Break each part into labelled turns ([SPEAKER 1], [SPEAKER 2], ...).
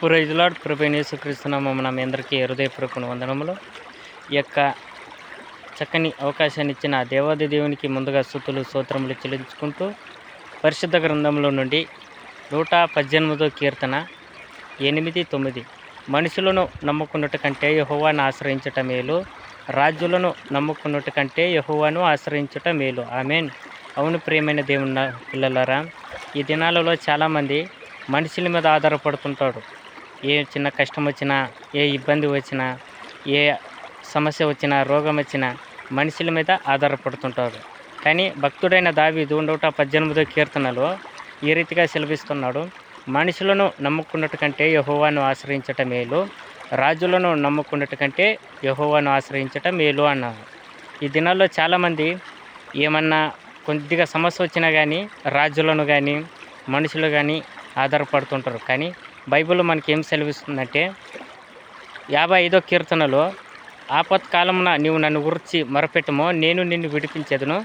[SPEAKER 1] పురైజులాడ్ ప్రభేణేశ్వరిస్తున్నాము మీ అందరికీ హృదయపూర్వక వందనములు. ఈ యొక్క చక్కని అవకాశాన్ని ఇచ్చిన దేవాది దేవునికి ముందుగా స్థుతులు స్తోత్రములు చెల్లించుకుంటూ పరిశుద్ధ గ్రంథంలో నుండి నూట పద్దెనిమిదో కీర్తన ఎనిమిది తొమ్మిది. మనుషులను నమ్ముకున్నట్టు కంటే యహోవాను ఆశ్రయించట మేలు. రాజులను నమ్ముకున్నట్టు కంటే యహోవాను ఆశ్రయించుట మేలు. ఆమెన్. అవును ప్రియమైన దేవుని పిల్లలరా ఈ దినాలలో చాలామంది మనుషుల మీద ఆధారపడుతుంటాడు ఏ చిన్న కష్టం వచ్చినా ఏ ఇబ్బంది వచ్చినా ఏ సమస్య వచ్చినా రోగం వచ్చినా మనుషుల మీద ఆధారపడుతుంటారు. కానీ భక్తుడైన దావి నూట పద్దెనిమిదో కీర్తనలో ఈ రీతిగా సెలవిస్తున్నాడు మనుషులను నమ్ముకున్నట్టు కంటే యహోవాను ఆశ్రయించటం మేలు రాజులను నమ్ముకున్నట్టు కంటే యహోవాను ఆశ్రయించటం మేలు అన్నారు. ఈ దినాల్లో చాలామంది ఏమన్నా కొద్దిగా సమస్య వచ్చినా కానీ రాజులను కానీ మనుషులు కానీ ఆధారపడుతుంటారు. కానీ బైబిల్ మనకి ఏం సెలవిస్తుందంటే యాభై ఐదో కీర్తనలో ఆపత్కాలమున నీవు నన్ను గురించి మరపెట్టమో నేను నిన్ను విడిపించదును.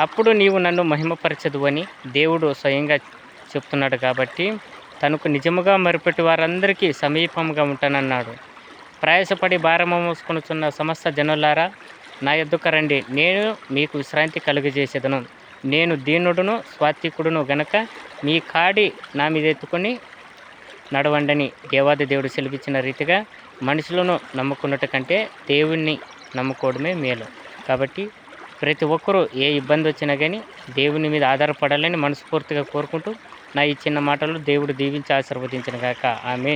[SPEAKER 1] అప్పుడు నీవు నన్ను మహిమపరచదు అని దేవుడు స్వయంగా చెప్తున్నాడు కాబట్టి తనకు నిజముగా మరిపెట్టి వారందరికీ సమీపంగా ఉంటానన్నాడు. ప్రయాసపడి భారం మోసుకొనుచున్న సమస్త జనులారా నా ఎద్దుక రండి. నేను మీకు విశ్రాంతి కలుగజేసేదను. నేను దీనుడును స్వాత్వికుడును గనక మీ కాడి నా మీద ఎత్తుకొని నడవండని దేవాది దేవుడు సెలవిచ్చిన రీతిగా మనుషులను నమ్ముకున్నట్టు కంటే దేవుణ్ణి నమ్ముకోవడమే మేలు. కాబట్టి ప్రతి ఒక్కరూ ఏ ఇబ్బంది వచ్చినా కానీ దేవుని మీద ఆధారపడాలని మనస్ఫూర్తిగా కోరుకుంటూ నా ఈ చిన్న మాటలు దేవుడు దీవించి ఆశీర్వదించిన గాక. ఆమె